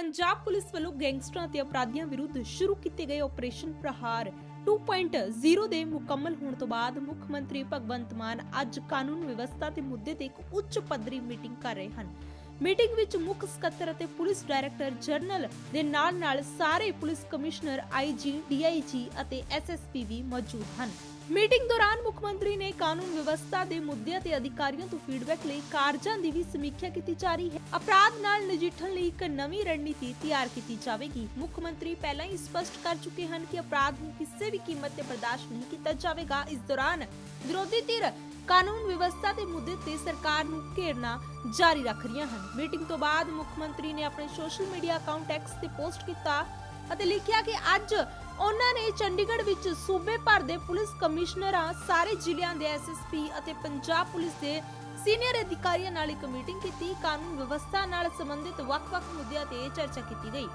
Punjab police ਵੱਲੋਂ ਗੈਂਗਸਟਰਾਂ ਤੇ ਅਪਰਾਧੀਆਂ ਵਿਰੁੱਧ ਸ਼ੁਰੂ ਕੀਤੇ ਗਏ ਆਪਰੇਸ਼ਨ ਪ੍ਰਹਾਰ 2.0 ਦੇ ਮੁਕੰਮਲ ਹੋਣ ਤੋਂ ਬਾਅਦ ਮੁੱਖ ਮੰਤਰੀ ਭਗਵੰਤ ਮਾਨ ਅੱਜ ਕਾਨੂੰਨ ਵਿਵਸਥਾ ਦੇ ਮੁੱਦੇ ਤੇ ਇੱਕ ਉੱਚ ਪੱਧਰੀ ਮੀਟਿੰਗ ਕਰ ਰਹੇ ਹਨ। ਮੀਟਿੰਗ ਵਿੱਚ ਮੁੱਖ ਸਕੱਤਰ ਅਤੇ ਪੁਲਿਸ ਡਾਇਰੈਕਟਰ ਜਨਰਲ ਦੇ ਨਾਲ-ਨਾਲ ਸਾਰੇ ਪੁਲਿਸ ਕਮਿਸ਼ਨਰ ਆਈਜੀ, ਡੀਆਈਜੀ ਅਤੇ ਐਸਐਸਪੀ ਵੀ ਮੌਜੂਦ ਹਨ। ਮੀਟਿੰਗ ਦੌਰਾਨ ਮੁੱਖ ਮੰਤਰੀ ਨੇ ਕਾਨੂੰਨ ਵਿਵਸਥਾ ਦੇ ਮੁੱਦਿਆਂ ਤੇ ਅਧਿਕਾਰੀਆਂ ਤੋਂ ਫੀਡਬੈਕ ਲਈ ਕਾਰਜਾਂ ਦੀ ਵੀ ਸਮੀਖਿਆ ਕੀਤੀ ਜਾ ਰਹੀ ਹੈ। ਅਪਰਾਧ ਨਾਲ ਨਜਿੱਠਣ ਲਈ ਇੱਕ ਨਵੀਂ ਰਣਨੀਤੀ ਤਿਆਰ ਕੀਤੀ ਜਾਵੇਗੀ। ਮੁੱਖ ਮੰਤਰੀ ਪਹਿਲਾਂ ਹੀ ਸਪਸ਼ਟ ਕਰ ਚੁੱਕੇ ਹਨ ਕਿ ਅਪਰਾਧ ਨੂੰ ਕਿਸੇ ਵੀ ਕੀਮਤ ਤੇ ਬਰਦਾਸ਼ਤ ਨਹੀਂ ਕੀਤਾ ਜਾਵੇਗਾ। ਇਸ ਦੌਰਾਨ ਵਿਰੋਧੀ ਧਿਰ ਕਾਨੂੰਨ ਵਿਵਸਥਾ ਦੇ ਮੁੱਦੇ ਤੇ ਸਰਕਾਰ ਨੂੰ ਘੇਰਨਾ ਜਾਰੀ ਰੱਖ ਰਹੀਆਂ ਹਨ। ਮੀਟਿੰਗ ਤੋਂ ਬਾਅਦ ਮੁੱਖ ਮੰਤਰੀ ਨੇ ਆਪਣੇ ਸੋਸ਼ਲ ਮੀਡੀਆ ਅਕਾਊਂਟ ਐਕਸ ਤੇ ਪੋਸਟ ਕੀਤਾ ਅਤੇ ਲਿਖਿਆ ਕਿ ਅੱਜ ਉਹਨਾਂ ਨੇ ਚੰਡੀਗੜ੍ਹ ਵਿੱਚ ਸੂਬੇ ਭਰ ਦੇ ਪੁਲਿਸ ਕਮਿਸ਼ਨਰਾਂ, ਸਾਰੇ ਜ਼ਿਲ੍ਹਿਆਂ ਦੇ ਐਸਐਸਪੀ ਅਤੇ ਪੰਜਾਬ ਪੁਲਿਸ ਦੇ ਸੀਨੀਅਰ ਅਧਿਕਾਰੀਆਂ ਨਾਲ ਇੱਕ ਮੀਟਿੰਗ ਕੀਤੀ। ਕਾਨੂੰਨ ਵਿਵਸਥਾ ਨਾਲ ਸੰਬੰਧਿਤ ਵੱਖ-ਵੱਖ ਮੁੱਦਿਆਂ ਤੇ ਚਰਚਾ ਕੀਤੀ ਗਈ।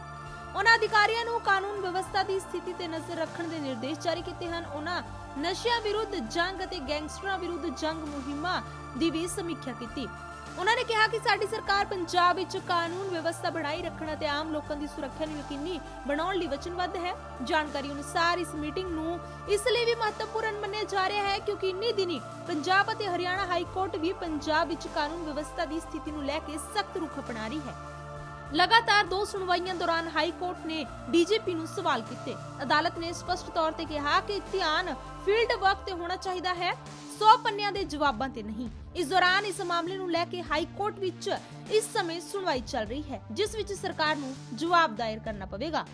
ਉਹਨਾਂ ਅਧਿਕਾਰੀਆਂ ਨੂੰ ਕਾਨੂੰਨ ਵਿਵਸਥਾ ਦੀ ਸਥਿਤੀ ਤੇ ਨਜ਼ਰ ਰੱਖਣ ਦੇ ਨਿਰਦੇਸ਼ ਜਾਰੀ ਕੀਤੇ ਹਨ। ਉਹਨਾਂ ਨਸ਼ਿਆਂ ਵਿਰੁੱਧ ਜੰਗ ਅਤੇ ਗੈਂਗਸਟਰਾਂ ਵਿਰੁੱਧ ਜੰਗ ਮੁਹਿੰਮਾਂ ਦੀ ਵੀ ਸਮੀਖਿਆ ਕੀਤੀ। ਉਹਨਾਂ ਨੇ ਕਿਹਾ ਕਿ ਸਾਡੀ ਸਰਕਾਰ ਪੰਜਾਬ ਵਿੱਚ ਕਾਨੂੰਨ ਵਿਵਸਥਾ ਬਣਾਈ ਰੱਖਣ ਅਤੇ ਆਮ ਲੋਕਾਂ ਦੀ ਸੁਰੱਖਿਆ ਨੂੰ ਯਕੀਨੀ ਬਣਾਉਣ ਲਈ ਵਚਨਬੱਧ ਹੈ। ਜਾਣਕਾਰੀ ਅਨੁਸਾਰ ਇਸ ਮੀਟਿੰਗ ਨੂੰ ਇਸ ਲਈ ਵੀ ਮਹੱਤਵਪੂਰਨ ਮੰਨਿਆ ਜਾ ਰਿਹਾ ਹੈ ਕਿਉਂਕਿ ਇੰਨੀ ਦਿਨੀ ਪੰਜਾਬ ਅਤੇ ਹਰਿਆਣਾ ਹਾਈ ਕੋਰਟ ਵੀ ਪੰਜਾਬ ਵਿੱਚ ਕਾਨੂੰਨ ਵਿਵਸਥਾ ਦੀ ਸਥਿਤੀ ਨੂੰ ਲੈ ਕੇ ਸਖਤ ਰੁਖ ਅਪਣਾ ਰਹੀ ਹੈ। ਲਗਾਤਾਰ ਦੋ ਸੁਣਵਾਈਆਂ ਦੌਰਾਨ ਹਾਈ ਕੋਰਟ ਨੇ ਡੀਜੀਪੀ ਨੂੰ ਸਵਾਲ ਕੀਤੇ। ਅਦਾਲਤ ਨੇ ਸਪਸ਼ਟ ਤੌਰ ਤੇ ਕਿਹਾ ਕਿ ਧਿਆਨ ਫੀਲਡ ਵਰਕ ਤੇ ਹੋਣਾ ਚਾਹੀਦਾ ਹੈ। 100 ਪੰਨਿਆਂ ਦੇ ਜਵਾਬਾਂ ਤੇ ਨਹੀਂ। ਇਸ ਦੌਰਾਨ ਇਸ ਮਾਮਲੇ ਨੂੰ ਲੈ ਕੇ ਹਾਈ ਕੋਰਟ ਵਿੱਚ ਇਸ ਸਮੇਂ ਸੁਣਵਾਈ ਚੱਲ ਰਹੀ ਹੈ, ਜਿਸ ਵਿੱਚ ਸਰਕਾਰ ਨੂੰ ਜਵਾਬ ਦਾਇਰ ਕਰਨਾ ਪਵੇਗਾ।